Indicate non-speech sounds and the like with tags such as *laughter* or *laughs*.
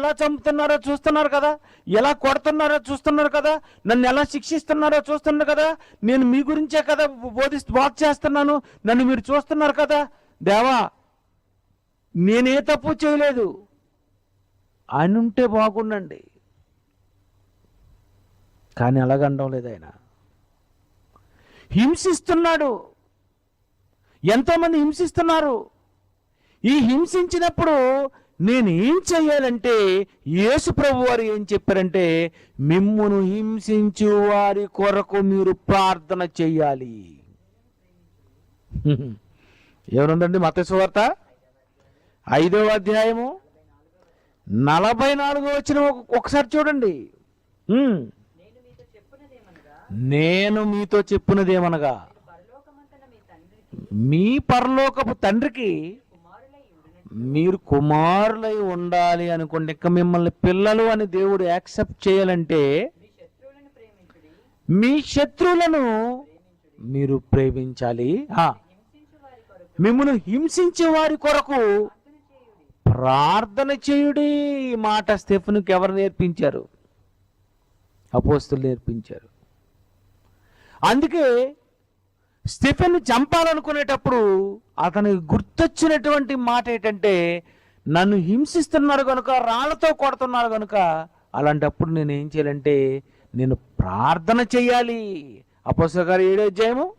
ఎలా చంపుతున్నారో చూస్తున్నారు కదా? ఎలా కొడుతున్నారో చూస్తున్నారు కదా? నన్ను ఎలా శిక్షిస్తున్నారో చూస్తున్నారు కదా? నేను మీ గురించే కదా బోధిస్తూ వాక్ చేస్తున్నాను. నన్ను మీరు చూస్తున్నారు కదా? దేవా నేనే తప్పు చేయలేదు. అని ఉంటే బాగుండండి. కానీ అలాగండం లేదు ఆయన. హింసిస్తున్నాడు. ఎంతోమంది హింసిస్తున్నారు. ఈ హింసించినప్పుడు నేను ఏం చెయ్యాలంటే యేసు ప్రభు వారు ఏం చెప్పారంటే మిమ్మును హింసించు వారి కొరకు మీరు ప్రార్థన చెయ్యాలి. *laughs* ఏమనుందండి మతేశ్వార్త ఐదవ అధ్యాయము నలభై నాలుగో వచ్చిన ఒకసారి చూడండి. నేను మీతో చెప్పున్నదేమనగా మీ పరలోకపు తండ్రికి మీరు కుమారులై ఉండాలి అనుకోండి ఇక మిమ్మల్ని పిల్లలు అని దేవుడు యాక్సెప్ట్ చేయాలంటే మీ శత్రువులను మీరు ప్రేమించాలి. మిమ్మల్ని హింసించే వారి కొరకు ప్రార్థన చేయుడి ఈ మాట స్టెఫ్నుకి ఎవరు నేర్పించారు? అపోస్తులు నేర్పించారు. అందుకే స్టెఫెన్ చంపాలనుకునేటప్పుడు అతనికి గుర్తొచ్చినటువంటి మాట ఏంటంటే నన్ను హింసిస్తున్నారు కనుక రాళ్ళతో కొడుతున్నారు కనుక అలాంటప్పుడు నేను ఏం చేయాలంటే నేను ప్రార్థన చేయాలి. అపోసగారు గారు ఏడో అధ్యాయము